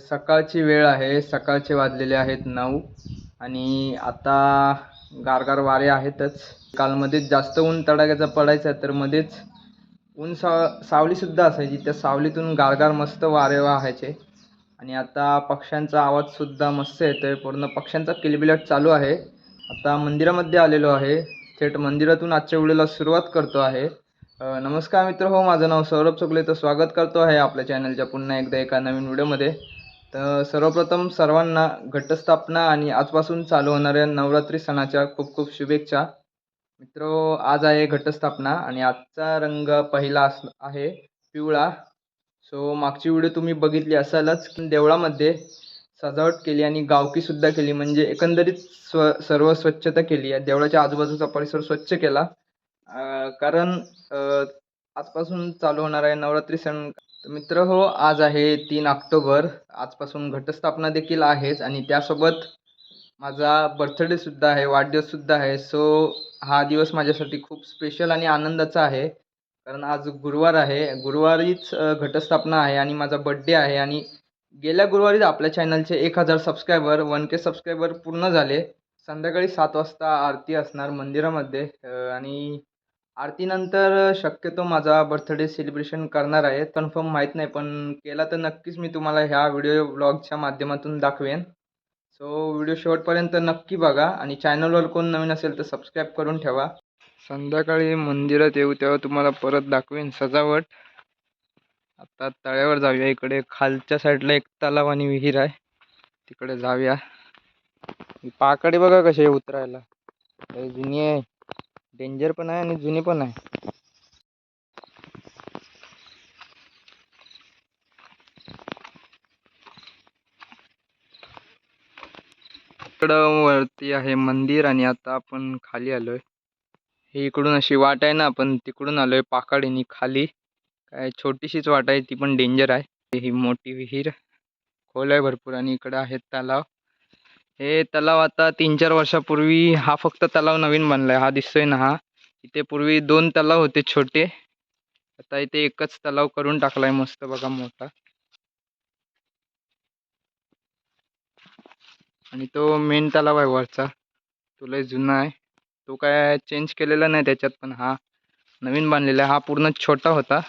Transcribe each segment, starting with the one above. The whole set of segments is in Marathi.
सकाळची वेळ आहे. सकाळचे वाजलेले आहेत नऊ. आणि आता गारगार वारे आहेतच. कालमध्येच जास्त ऊन तडाख्याचा पडायचं तर मध्येच ऊन सा सावलीसुद्धा असायची. त्या सावलीतून गारगार मस्त वारे वाहायचे. आणि आता पक्ष्यांचा आवाजसुद्धा मस्त येतो आहे पूर्ण पक्ष्यांचा किलबिलाट चालू आहे. आता मंदिरामध्ये आलेलो आहे. थेट मंदिरातून आजच्या व्हिडिओला सुरुवात करतो आहे. नमस्कार मित्र. हो माझं नाव सौरभ चुकले. तर स्वागत करतो आहे आपल्या चॅनलच्या पुन्हा एकदा एका नवीन व्हिडिओमध्ये. तर सर्वप्रथम सर्वांना घटस्थापना आणि आजपासून चालू होणाऱ्या नवरात्री सणाच्या खूप खूप शुभेच्छा. मित्र आज आहे घटस्थापना आणि आजचा रंग पहिला अस आहे पिवळा. सो मागची व्हिडिओ तुम्ही बघितली असालच देवळामध्ये सजावट केली आणि गावकीसुद्धा केली म्हणजे एकंदरीत स्व सर्व स्वच्छता केली. आहे देवळाच्या आजूबाजूचा परिसर स्वच्छ केला. कारण आजपासून चालू होणार आहे नवरात्री सण तर मित्र हो आज आहे तीन ऑक्टोबर. आजपासून घटस्थापना देखील आहेच आणि त्यासोबत माझा बर्थडेसुद्धा आहे वाढदिवससुद्धा आहे. सो हा दिवस माझ्यासाठी खूप स्पेशल आणि आनंदाचा आहे. कारण आज गुरुवार आहे. गुरुवारीच घटस्थापना आहे आणि माझा बड्डे आहे आणि गेल्या गुरुवारीच आपल्या चॅनलचे एक हजार सबस्क्रायबर वन के सबस्क्रायबर पूर्ण झाले. संध्याकाळी सात वाजता आरती असणार मंदिरामध्ये आणि आरतीनंतर शक्यतो माझा बर्थडे सेलिब्रेशन करणार आहे. कन्फर्म माहीत नाही पण केला तर नक्कीच मी तुम्हाला ह्या व्हिडिओ ब्लॉगच्या माध्यमातून दाखवेन. सो व्हिडिओ शेवटपर्यंत नक्की बघा आणि चॅनलवर कोण नवीन असेल तर सबस्क्राईब करून ठेवा. संध्याकाळी मंदिरात येऊ तेव्हा तुम्हाला परत दाखवेन सजावट. आता तळ्यावर जाऊया इकडे. खालच्या साईडला एक तलाव आणि विहीर आहे. तिकडे जाऊया. पाकडे बघा कसे उतरायला. जुनी आहे. डेंजर पण आहे आणि जुनी पण आहे. इकडं वरती आहे मंदिर आणि आता आपण खाली आलोय. ही इकडून अशी वाट आहे ना आपण तिकडून आलोय पाकाडीनी खाली. काय छोटीशीच वाट आहे ती पण डेंजर आहे. ही मोठी विहीर खोल आहे भरपूर आणि इकडं आहे तलाव. हे तलाव आता तीन चार वर्षापूर्वी हा फक्त तलाव नवीन बनलाय हा दिसतोय ना हा. इथे पूर्वी दोन तलाव होते छोटे. आता इथे एकच तलाव करून टाकलाय मस्त बघा मोठा. आणि तो मेन तलाव आहे वरचा. तो लय जुना आहे. तो काय चेंज केलेला नाही त्याच्यात पण हा नवीन बांधलेला आहे. हा पूर्ण छोटा होता.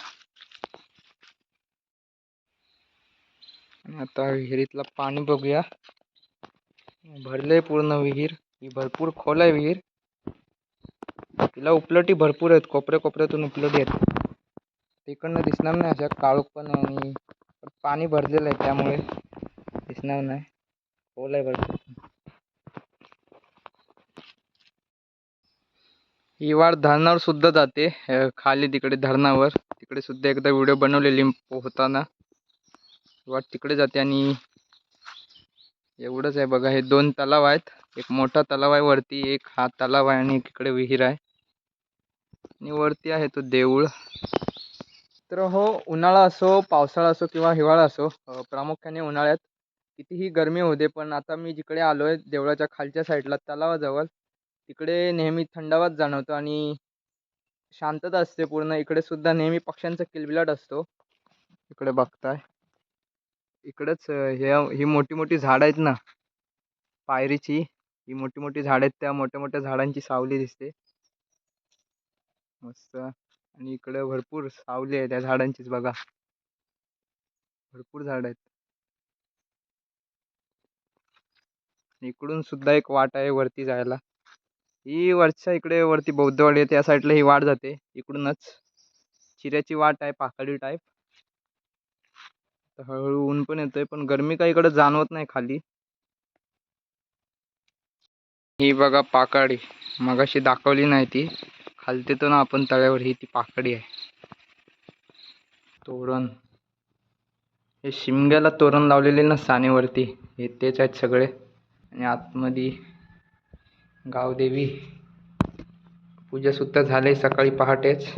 आणि आता विहिरीतलं पाणी बघूया. भरले पूर्ण विहीर ही भरपूर खोल आहे विहीर. तिला उपलटी भरपूर आहेत कोपऱ्या कोपऱ्यातून उपलटी आहेत. तिकडनं दिसणार नाही अशा काळोख पण आहे आणि पाणी भरलेलं आहे त्यामुळे दिसणार नाही. खोल आहे भरपूर. ही वाट धरणावर सुद्धा जाते खाली तिकडे धरणावर. तिकडे सुद्धा एकदा व्हिडिओ बनवलेली होताना वाट तिकडे जाते आणि एवढंच आहे बघा हे दोन तलाव आहेत. एक मोठा तलाव आहे वरती एक हा तलाव आहे आणि इकडे विहीर आहे. आणि वरती आहे तो देऊळ. तर हो उन्हाळा असो पावसाळा असो किंवा हिवाळा असो प्रामुख्याने उन्हाळ्यात कितीही गरमी होते पण आता मी जिकडे आलो आहे देवळाच्या खालच्या साईडला तलावाजवळ तिकडे नेहमी थंडावाच जाणवतो आणि शांतता असते पूर्ण. इकडे सुद्धा नेहमी पक्ष्यांचा किलबिलाट असतो. इकडे बघताय. इकडंच ह्या ही मोठी मोठी झाडं आहेत ना. पायरीची ही मोठी मोठी झाडं आहेत. त्या मोठ्या मोठ्या झाडांची सावली दिसते. मस्त. आणि इकडे भरपूर सावली आहे त्या झाडांचीच बघा. भरपूर झाड आहेत. इकडून सुद्धा एक वाट आहे वरती जायला. ही वरच्या इकडे वरती बौद्धवाडी आहे. त्या साईडला ही वाट जाते. इकडूनच. चिऱ्याची वाट आहे पाकळी टाईप तर हळूहळू ऊन पण येतंय पण गरमी काही इकडे जाणवत नाही खाली. ही बघा पाकाडी मगाशी दाखवली नाही ती. खालती तो ना आपण तळ्यावर ही ती पाकडी आहे. तोरण. हे शिमग्याला तोरण लावलेले ना सानेवरती हे तेच आहेत सगळे. आणि आतमध्ये गावदेवी. पूजासुद्धा झाले झाली सकाळी पहाटेच.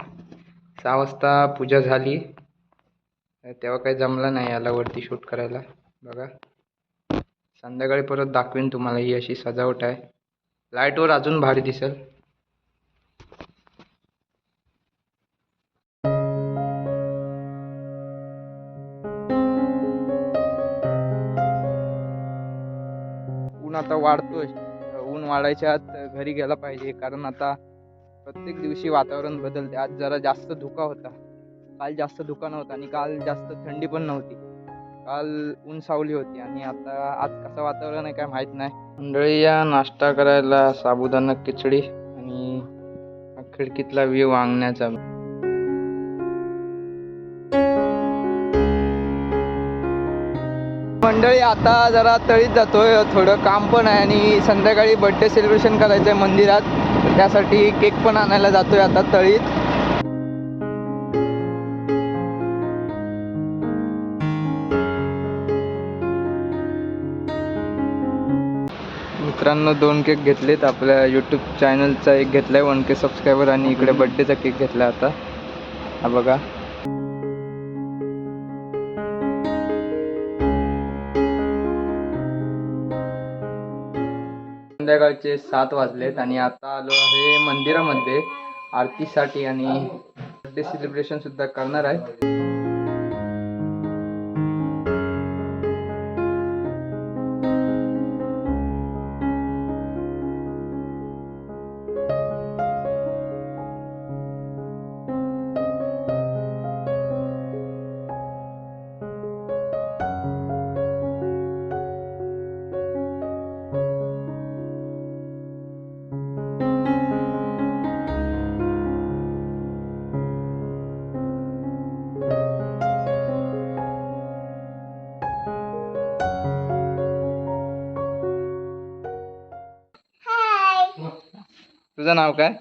सहा वाजता पूजा झाली. तेव्हा काही जमलं नाही याला वरती शूट करायला. बघा. संध्याकाळी परत दाखवीन तुम्हाला ही अशी सजावट आहे. लाईटवर अजून भारी दिसेल. ऊन आता वाढतोय. ऊन वाढायच्या आत घरी गेला पाहिजे कारण आता प्रत्येक दिवशी वातावरण बदलते. आज जरा जास्त धुका होता. काल जास्त धुका नव्हता आणि काल जास्त थंडी पण नव्हती. काल ऊन सावली होती आणि आता आज कसं वातावरण आहे काय माहीत नाही. मंडळी या नाश्ता करायला साबुदाणा खिचडी आणि खिडकीतला व्ह्यू वांगण्याचा. मंडळी आता जरा तळीत जातोय. थोडं काम पण आहे आणि संध्याकाळी बड्डे सेलिब्रेशन करायचं आहे मंदिरात. त्यासाठी केक पण आणायला जातोय आता तळीत. मित्रांनो दोन केक घेतलेत. आपल्या यूट्यूब चॅनलचा एक घेतलाय वन के सबस्क्रायबर आणि इकडे बड्डेचा केक घेतला आता. हा बघा. संध्याकाळचे सात वाजलेत आणि आता आलो आहे मंदिरामध्ये. आरतीसाठी आणि बड्डे सेलिब्रेशन सुद्धा करणार आहे तुझं नाव काय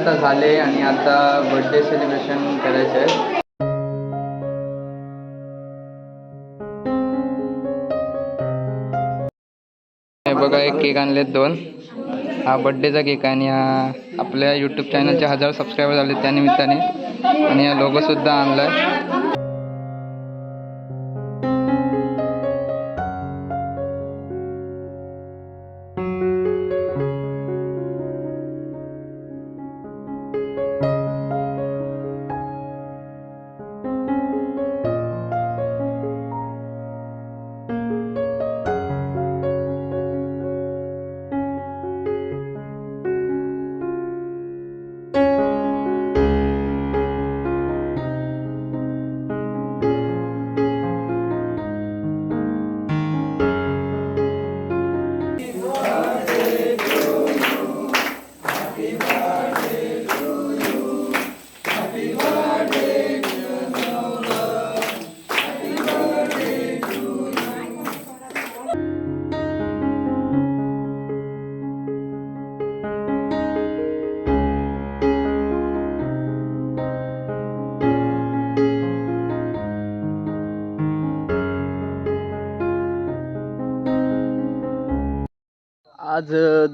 आता झाले आणि आता बर्थडे सेलिब्रेशन करायचं आहे. बघा एक केक आणलेत दोन. हा बड्डेचा केक आणि हा आपल्या यूट्यूब चॅनलचे हजार सबस्क्रायबर झाले त्यानिमित्ताने आणि हा लोगोसुद्धा आणला आणलाय.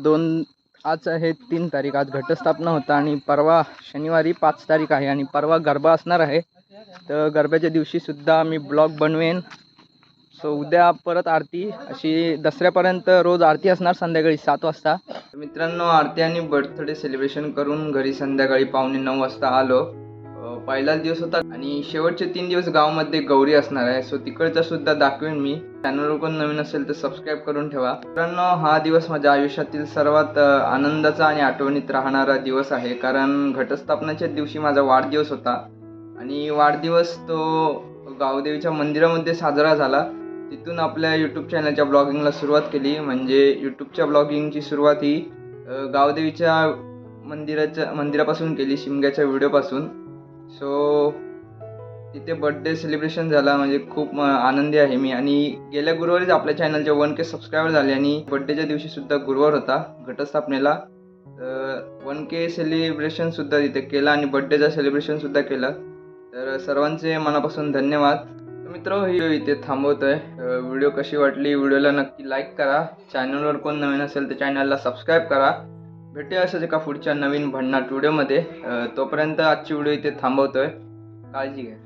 दोन आज आहे तीन तारीख. आज घटस्थापना होता आणि परवा शनिवारी पाच तारीख आहे आणि परवा गरबा असणार आहे. तर गरब्याच्या दिवशीसुद्धा मी ब्लॉग बनवेन. सो उद्या परत आरती अशी दसऱ्यापर्यंत रोज आरती असणार संध्याकाळी सात वाजता. मित्रांनो आरती आणि बर्थडे सेलिब्रेशन करून घरी संध्याकाळी पावणे नऊ वाजता आलो. पहिलाच दिवस होता आणि शेवटचे तीन दिवस गावामध्ये गौरी असणार आहे. सो तिकडचा सुद्धा दाखवेन मी. चॅनलवर कोण नवीन असेल तर सबस्क्राईब करून ठेवा. मित्रांनो हा दिवस माझ्या आयुष्यातील सर्वात आनंदाचा आणि आठवणीत राहणारा दिवस आहे. कारण घटस्थापनाच्या दिवशी माझा वाढदिवस होता. आणि वाढदिवस तो गावदेवीच्या मंदिरामध्ये साजरा झाला. तिथून आपल्या यूट्यूब चॅनलच्या ब्लॉगिंगला सुरुवात केली. म्हणजे यूट्यूबच्या ब्लॉगिंगची सुरुवात ही गावदेवीच्या मंदिराच्या मंदिरापासून केली शिमग्याच्या व्हिडिओपासून सो तिथे बड्डे सेलिब्रेशन झाला म्हणजे खूप आनंदी आहे मी. आणि गेल्या गुरुवारीच आपल्या चॅनलचे वन के सबस्क्रायबर झाले आणि बड्डेच्या दिवशी सुद्धा गुरुवार होता घटस्थापनेला. वन के सेलिब्रेशन सुद्धा तिथे केलं आणि बड्डेचं सेलिब्रेशन सुद्धा केलं. तर सर्वांचे मनापासून धन्यवाद. तर मित्र ही इथे इथे थांबवतोय व्हिडिओ कशी वाटली? व्हिडिओला नक्की लाईक करा. चॅनलवर कोण नवीन असेल तर चॅनलला सबस्क्राईब करा. भेटूया असंच एका पुढच्या नवीन भन्नाट व्हिडिओमध्ये. तोपर्यंत आजची व्हिडिओ इथे थांबवतोय. काळजी घ्या.